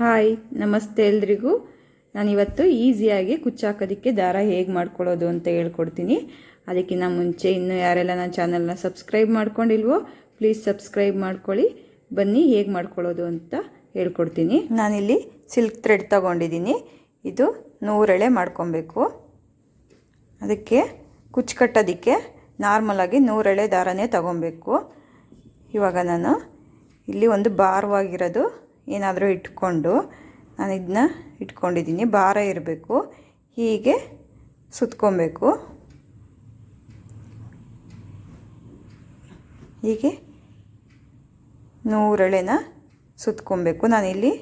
Hi, ನಮಸ್ತೆ ಎಲ್ರಿಗೂ. ನಾನಿವತ್ತು ಈಸಿಯಾಗಿ ಕುಚ್ಚಾಕೋದಕ್ಕೆ ದಾರ ಹೇಗೆ ಮಾಡ್ಕೊಳ್ಳೋದು ಅಂತ ಹೇಳ್ಕೊಡ್ತೀನಿ. ಅದಕ್ಕಿಂತ ಮುಂಚೆ ಇನ್ನೂ ಯಾರೆಲ್ಲ ನನ್ನ ಚಾನಲ್ನ ಸಬ್ಸ್ಕ್ರೈಬ್ ಮಾಡ್ಕೊಂಡಿಲ್ವೋ, ಪ್ಲೀಸ್ ಸಬ್ಸ್ಕ್ರೈಬ್ ಮಾಡ್ಕೊಳ್ಳಿ. ಬನ್ನಿ, ಹೇಗೆ ಮಾಡ್ಕೊಳ್ಳೋದು ಅಂತ ಹೇಳ್ಕೊಡ್ತೀನಿ. ನಾನಿಲ್ಲಿ ಸಿಲ್ಕ್ ಥ್ರೆಡ್ ತಗೊಂಡಿದ್ದೀನಿ. ಇದು ನೂರೆಳೆ ಮಾಡ್ಕೊಬೇಕು. ಅದಕ್ಕೆ ಕುಚ್ಚು ಕಟ್ಟೋದಕ್ಕೆ ನಾರ್ಮಲಾಗಿ ನೂರೆಳೆ ದಾರನೇ ತಗೊಬೇಕು. ಇವಾಗ ನಾನು ಇಲ್ಲಿ ಒಂದು ಭಾರವಾಗಿರೋದು ಏನಾದರೂ ಇಟ್ಕೊಂಡು ನಾನು ಇದನ್ನ ಇಟ್ಕೊಂಡಿದ್ದೀನಿ. ಭಾರ ಇರಬೇಕು. ಹೀಗೆ ಸುತ್ಕೊಬೇಕು. ಹೀಗೆ ನೂರಳೆನ ಸುತ್ಕೊಬೇಕು. ನಾನಿಲ್ಲಿ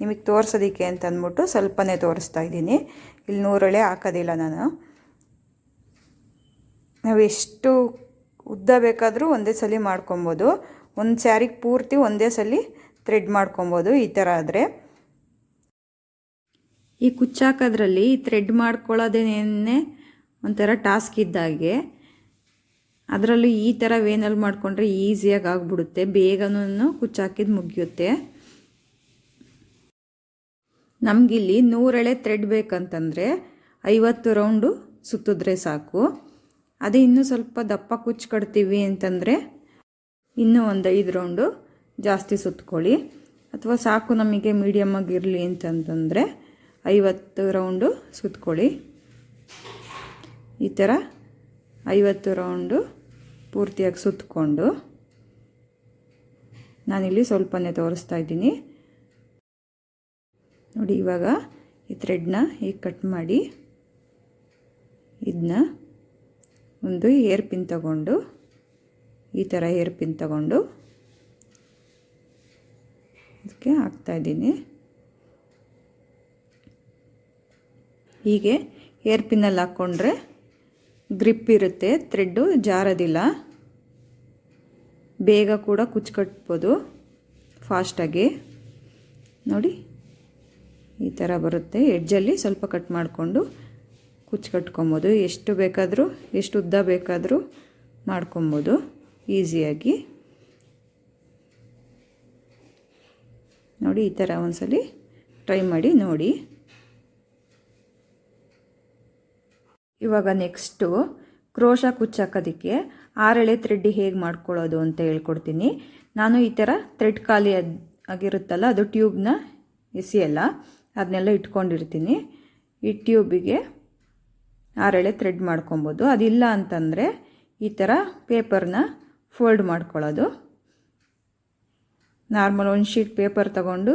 ನಿಮಗೆ ತೋರಿಸೋದಕ್ಕೆ ಅಂತ ಅಂದ್ಬಿಟ್ಟು ಸ್ವಲ್ಪನೇ ತೋರಿಸ್ತಾ ಇದ್ದೀನಿ. ಇಲ್ಲಿ ನೂರಳೆ ಹಾಕೋದಿಲ್ಲ ನಾನು. ನಾವು ಎಷ್ಟು ಉದ್ದ ಬೇಕಾದರೂ ಒಂದೇ ಸಲ ಮಾಡ್ಕೊಬೋದು. ಒಂದು ಸ್ಯಾರಿಗೆ ಪೂರ್ತಿ ಒಂದೇ ಸಲ ಥ್ರೆಡ್ ಮಾಡ್ಕೊಬೋದು, ಈ ಥರ ಆದರೆ. ಈ ಕುಚ್ಚಾಕೋದ್ರಲ್ಲಿ ಈ ಥ್ರೆಡ್ ಮಾಡ್ಕೊಳ್ಳೋದೇನೇ ಒಂಥರ ಟಾಸ್ಕ್ ಇದ್ದಾಗೆ ಅದರಲ್ಲೂ ಈ ಥರ ವೇನಲ್ಲಿ ಮಾಡಿಕೊಂಡ್ರೆ ಈಸಿಯಾಗಿ ಆಗಿಬಿಡುತ್ತೆ, ಬೇಗನೂ ಕುಚ್ಚಾಕಿದ್ದು ಮುಗಿಯುತ್ತೆ. ನಮಗಿಲ್ಲಿ ನೂರೆಳೆ ಥ್ರೆಡ್ ಬೇಕಂತಂದರೆ ಐವತ್ತು ರೌಂಡು ಸುತ್ತಿದ್ರೆ ಸಾಕು. ಅದೇ ಇನ್ನೂ ಸ್ವಲ್ಪ ದಪ್ಪ ಕುಚ್ಚು ಕಟ್ತೀವಿ ಅಂತಂದರೆ ಇನ್ನೂ ಒಂದು ಐದು ರೌಂಡು ಜಾಸ್ತಿ ಸುತ್ಕೊಳ್ಳಿ. ಅಥವಾ ಸಾಕು ನಮಗೆ ಮೀಡಿಯಮ್ಮಾಗಿ ಇರಲಿ ಅಂತಂತಂದರೆ ಐವತ್ತು ರೌಂಡು ಸುತ್ಕೊಳ್ಳಿ. ಈ ಥರ ಐವತ್ತು ರೌಂಡು ಪೂರ್ತಿಯಾಗಿ ಸುತ್ತಕೊಂಡು ನಾನಿಲ್ಲಿ ಸ್ವಲ್ಪನೇ ತೋರಿಸ್ತಾ ಇದ್ದೀನಿ. ನೋಡಿ, ಇವಾಗ ಈ ಥ್ರೆಡ್ನ ಹೀಗೆ ಕಟ್ ಮಾಡಿ ಇದನ್ನ ಒಂದು ಏರ್ಪಿನ್ ತಗೊಂಡು, ಈ ಥರ ಏರ್ಪಿನ್ ತಗೊಂಡು ಅದಕ್ಕೆ ಹಾಕ್ತಾಯಿದ್ದೀನಿ ಹೀಗೆ ಏರ್ ಪಿನ್ನಲ್ಲಿ ಹಾಕ್ಕೊಂಡ್ರೆ ಗ್ರಿಪ್ ಇರುತ್ತೆ, ಥ್ರೆಡ್ಡು ಜಾರೋದಿಲ್ಲ. ಬೇಗ ಕೂಡ ಕುಚ್ಚು ಕಟ್ಬೋದು ಫಾಸ್ಟಾಗಿ. ನೋಡಿ, ಈ ಥರ ಬರುತ್ತೆ. ಎಡ್ಜಲ್ಲಿ ಸ್ವಲ್ಪ ಕಟ್ ಮಾಡಿಕೊಂಡು ಕುಚ್ಚು ಕಟ್ಕೊಬೋದು ಎಷ್ಟು ಬೇಕಾದರೂ, ಎಷ್ಟು ಉದ್ದ ಬೇಕಾದರೂ ಮಾಡ್ಕೊಬೋದು ಈಸಿಯಾಗಿ. ನೋಡಿ ಈ ಥರ ಒಂದ್ಸಲಿ ಟ್ರೈ ಮಾಡಿ ನೋಡಿ. ಇವಾಗ ನೆಕ್ಸ್ಟು ಕ್ರೋಶ ಕುಚ್ಚಾಕೋದಕ್ಕೆ ಆರೆಳೆ ಥ್ರೆಡ್ ಹೇಗೆ ಮಾಡ್ಕೊಳ್ಳೋದು ಅಂತ ಹೇಳ್ಕೊಡ್ತೀನಿ. ನಾನು ಈ ಥರ ಥ್ರೆಡ್ ಖಾಲಿ ಆಗಿರುತ್ತಲ್ಲ, ಅದು ಟ್ಯೂಬ್ನ ಎಸೆಯಲ್ಲ ಅದನ್ನೆಲ್ಲ ಇಟ್ಕೊಂಡಿರ್ತೀನಿ. ಈ ಟ್ಯೂಬಿಗೆ ಆರೆಳೆ ಥ್ರೆಡ್ ಮಾಡ್ಕೊಬೋದು. ಅದಿಲ್ಲ ಅಂತಂದರೆ ಈ ಥರ ಪೇಪರ್ನ ಫೋಲ್ಡ್ ಮಾಡ್ಕೊಳ್ಳೋದು. ನಾರ್ಮಲ್ ಒಂದು ಶೀಟ್ ಪೇಪರ್ ತಗೊಂಡು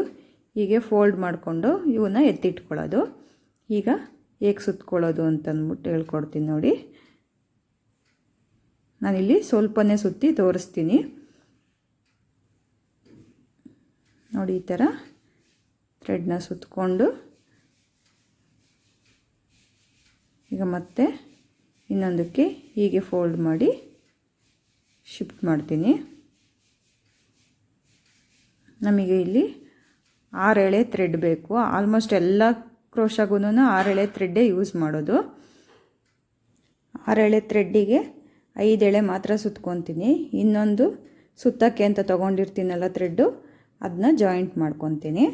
ಹೀಗೆ ಫೋಲ್ಡ್ ಮಾಡಿಕೊಂಡು ಇವನ್ನ ಎತ್ತಿಟ್ಕೊಳ್ಳೋದು. ಈಗ ಹೇಗೆ ಸುತ್ಕೊಳ್ಳೋದು ಅಂತಂದ್ಬಿಟ್ಟು ಹೇಳ್ಕೊಡ್ತೀನಿ ನೋಡಿ. ನಾನಿಲ್ಲಿ ಸ್ವಲ್ಪನೇ ಸುತ್ತಿ ತೋರಿಸ್ತೀನಿ. ನೋಡಿ ಈ ಥರ ಥ್ರೆಡ್ನ ಸುತ್ತಕೊಂಡು ಈಗ ಮತ್ತೆ ಇನ್ನೊಂದಕ್ಕೆ ಹೀಗೆ ಫೋಲ್ಡ್ ಮಾಡಿ ಶಿಫ್ಟ್ ಮಾಡ್ತೀನಿ. ನಮಗೆ ಇಲ್ಲಿ ಆರೆಳೆ ಥ್ರೆಡ್ ಬೇಕು. ಆಲ್ಮೋಸ್ಟ್ ಎಲ್ಲ ಕ್ರೋಶಾಗೂ ಆರೆಳೆ ಥ್ರೆಡ್ಡೇ ಯೂಸ್ ಮಾಡೋದು. ಆರೆಳೆ ಥ್ರೆಡ್ಡಿಗೆ ಎಳೆ ಮಾತ್ರ ಸುತ್ಕೊತೀನಿ. ಇನ್ನೊಂದು ಸುತ್ತಕ್ಕೆ ಅಂತ ತೊಗೊಂಡಿರ್ತೀನಲ್ಲ ಥ್ರೆಡ್ಡು ಅದನ್ನ ಜಾಯಿಂಟ್ ಮಾಡ್ಕೊತೀನಿ.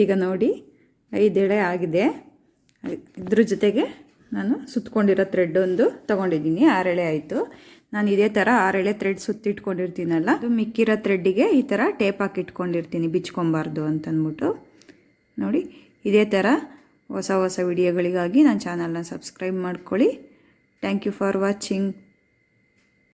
ಈಗ ನೋಡಿ ಐದೆಳೆ ಆಗಿದೆ. ಇದ್ರ ಜೊತೆಗೆ ನಾನು ಸುತ್ತಕೊಂಡಿರೋ ಥ್ರೆಡ್ ಒಂದು ತೊಗೊಂಡಿದ್ದೀನಿ. ಆರೆಳೆ ಆಯಿತು. ನಾನು ಇದೇ ಥರ ಆರೆಳೆ ಥ್ರೆಡ್ ಸುತ್ತಿಟ್ಕೊಂಡಿರ್ತೀನಲ್ಲ, ಅದು ಮಿಕ್ಕಿರೋ ಥ್ರೆಡ್ಡಿಗೆ ಈ ಥರ ಟೇಪ್ ಹಾಕಿ ಇಟ್ಕೊಂಡಿರ್ತೀನಿ, ಬಿಚ್ಕೊಬಾರ್ದು ಅಂತಂದ್ಬಿಟ್ಟು. ನೋಡಿ, ಇದೇ ಥರ ಹೊಸ ಹೊಸ ವಿಡಿಯೋಗಳಿಗಾಗಿ ನನ್ನ ಚಾನಲ್ನ ಸಬ್ಸ್ಕ್ರೈಬ್ ಮಾಡ್ಕೊಳ್ಳಿ. Thank you for watching